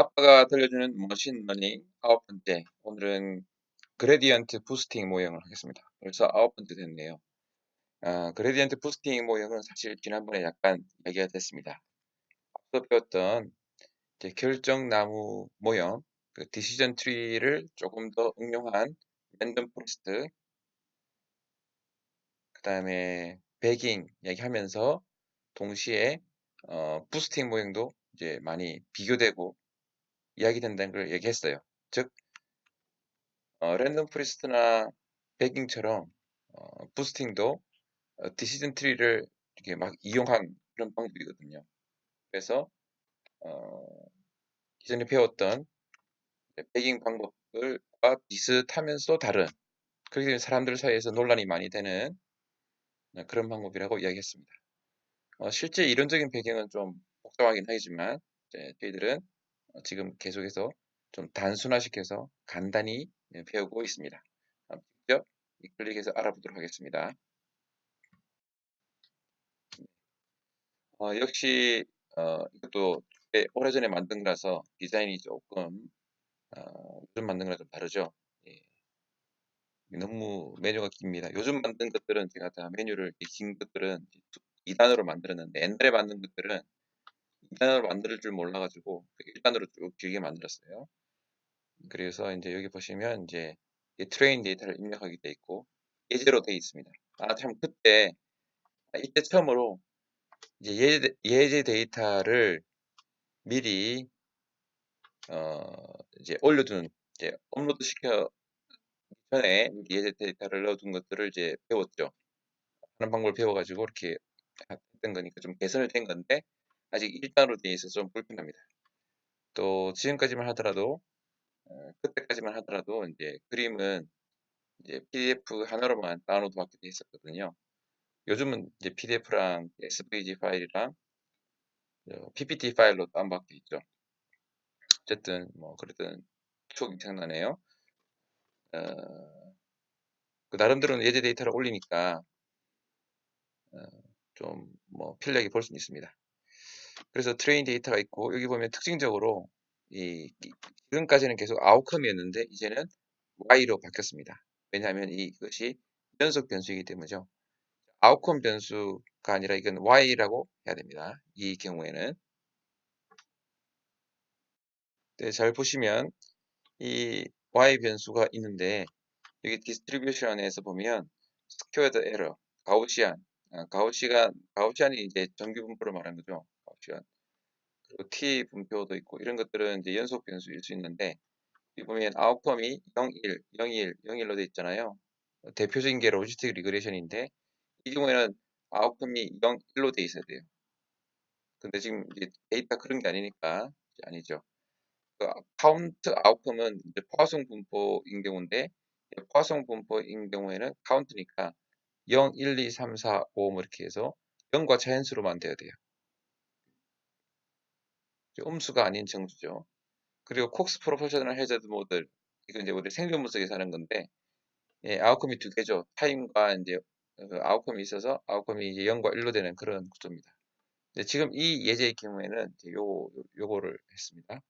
아빠가 들려주는 머신러닝 아홉 번째. 오늘은 그레디언트 부스팅 모형을 하겠습니다. 벌써 아홉 번째 됐네요. 아, 그레디언트 부스팅 모형은 사실 지난번에 약간 얘기가 됐습니다. 앞서 배웠던 결정나무 모형, 그 디시전 트리를 조금 더 응용한 랜덤 포레스트, 그 다음에 베깅 얘기하면서 동시에 어, 부스팅 모형도 이제 많이 비교되고 이야기된다는 걸 얘기했어요. 즉 어, 랜덤 프리스트나 베깅처럼 어, 부스팅도 어, 디시전 트리를 이렇게 막 이용한 그런 방법이거든요. 그래서 어, 기존에 배웠던 베깅 방법과 비슷하면서 다른 그렇기 때문에 사람들 사이에서 논란이 많이 되는 네, 그런 방법이라고 이야기했습니다. 어, 실제 이론적인 배경은 좀 복잡하긴 하지만 저희들은 어, 지금 계속해서 좀 단순화시켜서 간단히 예, 배우고 있습니다. 직접 클릭해서 알아보도록 하겠습니다. 어, 역시 어, 이것도 오래전에 만든 거라서 디자인이 조금 어, 요즘 만든 거랑 좀 다르죠. 예. 너무 메뉴가 깁니다. 요즘 만든 것들은 제가 다 메뉴를 긴 것들은 2단으로 만들었는데 옛날에 만든 것들은 2단으로 만들 줄 몰라가지고 1단으로 쭉 길게 만들었어요. 그래서 이제 여기 보시면 이제 트레인 데이터를 입력하게 돼 있고 예제로 되어 있습니다. 아 참 그때 아, 이때 처음으로 이제 예제, 예제 데이터를 미리 어 이제 올려둔 이제 업로드 시켜 전에 예제 데이터를 넣어둔 것들을 이제 배웠죠. 하는 방법을 배워가지고 이렇게 했던 거니까 좀 개선을 된 건데 아직 1단으로 되어 있어서 좀 불편합니다. 또 지금까지만 하더라도 어, 그때까지만 하더라도 이제 그림은 이제 PDF 하나로만 다운로드 받게 돼 있었거든요. 요즘은 이제 PDF랑 SVG 파일이랑 PPT 파일로 다운받게 있죠. 어쨌든 뭐 그랬던 추억이 생각나네요. 어, 그 나름대로는 예제 데이터를 올리니까 어, 좀뭐 편리하게 볼수 있습니다. 그래서 트레인 데이터가 있고 여기 보면 특징적으로 이, 지금까지는 계속 아웃컴이었는데 이제는 y로 바뀌었습니다. 왜냐하면 이것이 연속 변수이기 때문이죠. 아웃컴 변수가 아니라 이건 y라고 해야 됩니다. 이 경우에는 네, 잘 보시면 이 y 변수가 있는데 여기 디스트리뷰션에서 보면 스퀘어드 에러, 가우시안, 아, 가우시안, 가우시안이 이제 정규 분포를 말하는 거죠. 가우시안. 그리고 t 분표도 있고 이런 것들은 이제 연속 변수일 수 있는데 여기 보면 아웃컴이 0, 1, 0, 1, 0, 1로 되어 있잖아요. 대표적인 게 로지스틱 리그레션인데 이 경우에는 아웃컴이 0, 1로 되어 있어야 돼요. 근데 지금 이제 데이터 그런 게 아니니까 아니죠. 그 카운트 아웃컴은 포화성 분포인 경우인데 포화성 분포인 경우에는 카운트니까 0, 1, 2, 3, 4, 5뭐 이렇게 해서 0과 자연수로만 돼야 돼요. 음수가 아닌 정수죠. 그리고 콕스 프로포셔널 해저드 모델 이건 이제 우리 생존 분석에서 하는 건데 예, 아웃컴이 두 개죠. 타임과 이제 그 아웃컴이 있어서 아웃컴이 이제 0과 1로 되는 그런 구조입니다. 지금 이 예제의 경우에는 요 요거를 했습니다.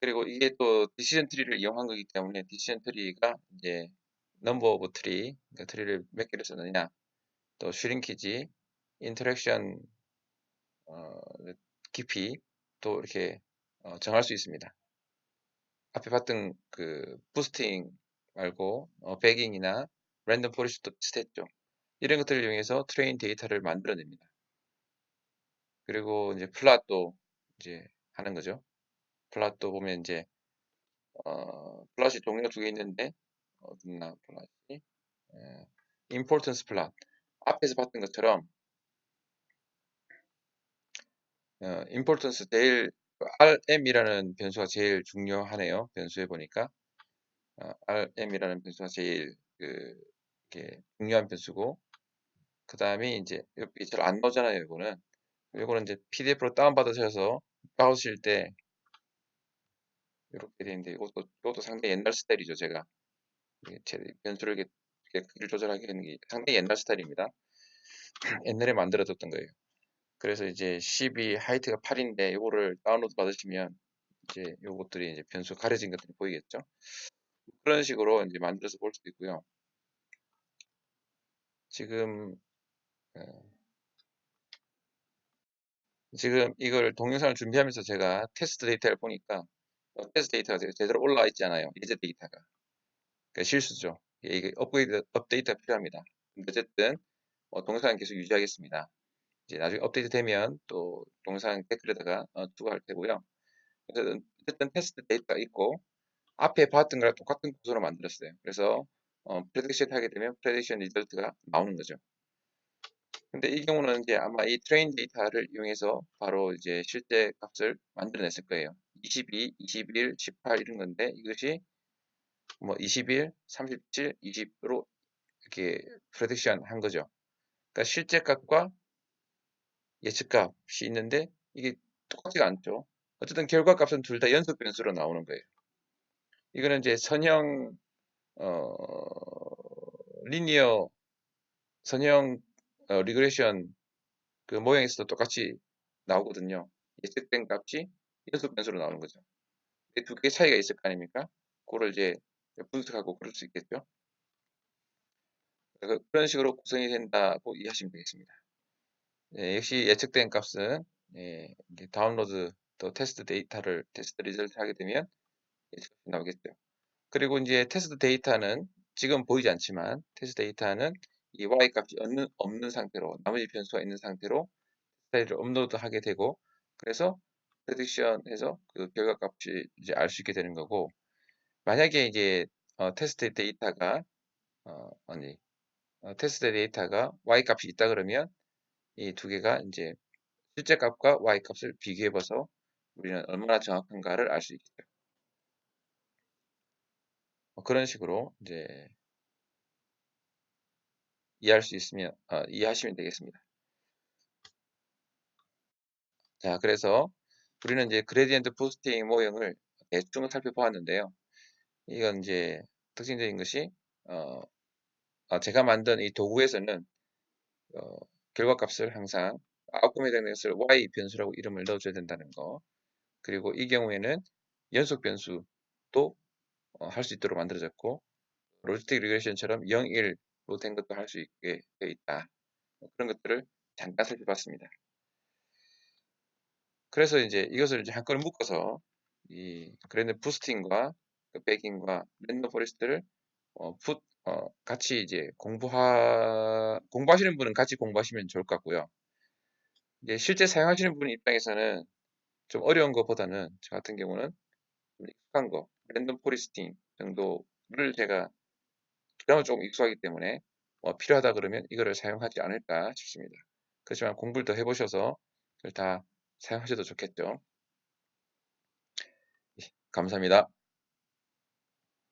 그리고 이게 또 디시전 트리를 이용한 거기 때문에 디시전 트리가 이제 넘버 오브 트리, 그러니까 트리를 몇 개를 썼느냐, 또 슈링키지, 인터랙션 어, 깊이 또 이렇게 어, 정할 수 있습니다. 앞에 봤던 그 부스팅 말고 어, 베깅이나 랜덤 포리스트 스탯죠. 이런 것들을 이용해서 트레인 데이터를 만들어냅니다. 그리고 이제 플랫도 이제 하는 거죠. 플랫도 보면 이제 어, 플랫이 종류가 두 개 있는데 어딨나 플랫이 예, importance 플랫 앞에서 봤던 것처럼 어, importance 제일 RM이라는 변수가 제일 중요하네요. 변수에 보니까 어, RM이라는 변수가 제일 그 이렇게 중요한 변수고 그 다음에 이제 여기 잘 안 나오잖아요. 이거는 이거는 이제 PDF로 다운 받으셔서 빠우실 때 이렇게 되는데 이것도 이것도 상당히 옛날 스타일이죠. 제가 제 변수를 이렇게, 이렇게 조절하게 되는 게 상당히 옛날 스타일입니다. 옛날에 만들어뒀던 거예요. 그래서 이제 12 하이트가 8인데 이거를 다운로드 받으시면 이제 요것들이 이제 변수 가려진 것들이 보이겠죠. 그런 식으로 이제 만들어서 볼 수도 있고요. 지금 어, 지금 이걸 동영상을 준비하면서 제가 테스트 데이터를 보니까 어, 테스트 데이터가 제- 제대로 올라와 있지 않아요. 예제 데이터가. 그 실수죠. 예, 이게 업그레이드 업데이트가 필요합니다. 어쨌든 어, 동영상 계속 유지하겠습니다. 이제 나중에 업데이트 되면 또 동영상 댓글에다가 어, 추가할 테고요. 그래서 어쨌든 테스트 데이터가 있고 앞에 봤던 거랑 똑같은 구조로 만들었어요. 그래서 어, 프레딕션 하게 되면 프레딕션 리절트가 나오는 거죠. 근데 이 경우는 이제 아마 이 트레인 데이터를 이용해서 바로 이제 실제 값을 만들어냈을 거예요. 22, 21, 18 이런 건데 이것이 뭐 21, 37, 20으로 이렇게 프레딕션 한 거죠. 그러니까 실제 값과 예측 값이 있는데 이게 똑같지가 않죠. 어쨌든 결과 값은 둘 다 연속 변수로 나오는 거예요. 이거는 이제 선형 어, 리니어 선형 어, 리그레션 그 모형에서도 똑같이 나오거든요. 예측된 값이 연속 변수로 나오는 거죠. 두 개의 차이가 있을 거 아닙니까? 그걸 이제 분석하고 그럴 수 있겠죠. 그런 식으로 구성이 된다고 이해하시면 되겠습니다. 예, 역시 예측된 값은 예, 다운로드 또 테스트 데이터를 테스트 리절트 하게 되면 예측값이 나오겠죠. 그리고 이제 테스트 데이터는 지금 보이지 않지만 테스트 데이터는 이 y 값이 없는, 없는 상태로 나머지 변수가 있는 상태로 파일을 업로드하게 되고 그래서 프레딕션해서 그 결과 값이 이제 알 수 있게 되는 거고 만약에 이제 어, 테스트 데이터가 어, 아니 어, 테스트 데이터가 y 값이 있다 그러면 이 두 개가 이제 실제 값과 y 값을 비교해 봐서 우리는 얼마나 정확한가를 알 수 있겠죠. 어, 그런 식으로 이제 이해할 수 있으면 어, 이해하시면 되겠습니다. 자, 그래서 우리는 이제 그레디언트 부스팅 모형을 대충 살펴보았는데요. 이건 이제 특징적인 것이 어, 아, 제가 만든 이 도구에서는 어, 결과값을 항상 아웃컴에 해당되는 것을 y 변수라고 이름을 넣어줘야 된다는 거. 그리고 이 경우에는 연속 변수도 어, 할수 있도록 만들어졌고 로지스틱 리그레션처럼 0, 1로 된 것도 할 수 있게 되어 있다. 그런 것들을 잠깐 살펴봤습니다. 그래서 이제 이것을 이제 한꺼번에 묶어서 이 그랜드 부스팅과 그 백인과 랜덤 포레스트를 어, 풋, 어, 같이 이제 공부하 공부하시는 분은 같이 공부하시면 좋을 것 같고요. 이제 실제 사용하시는 분 입장에서는 좀 어려운 것보다는 저 같은 경우는 좀 익숙한 거, 랜덤 포리스팅 정도를 제가 그나마 조금 익숙하기 때문에 어, 필요하다 그러면 이거를 사용하지 않을까 싶습니다. 그렇지만 공부를 더 해보셔서 다 사용하셔도 좋겠죠. 예, 감사합니다.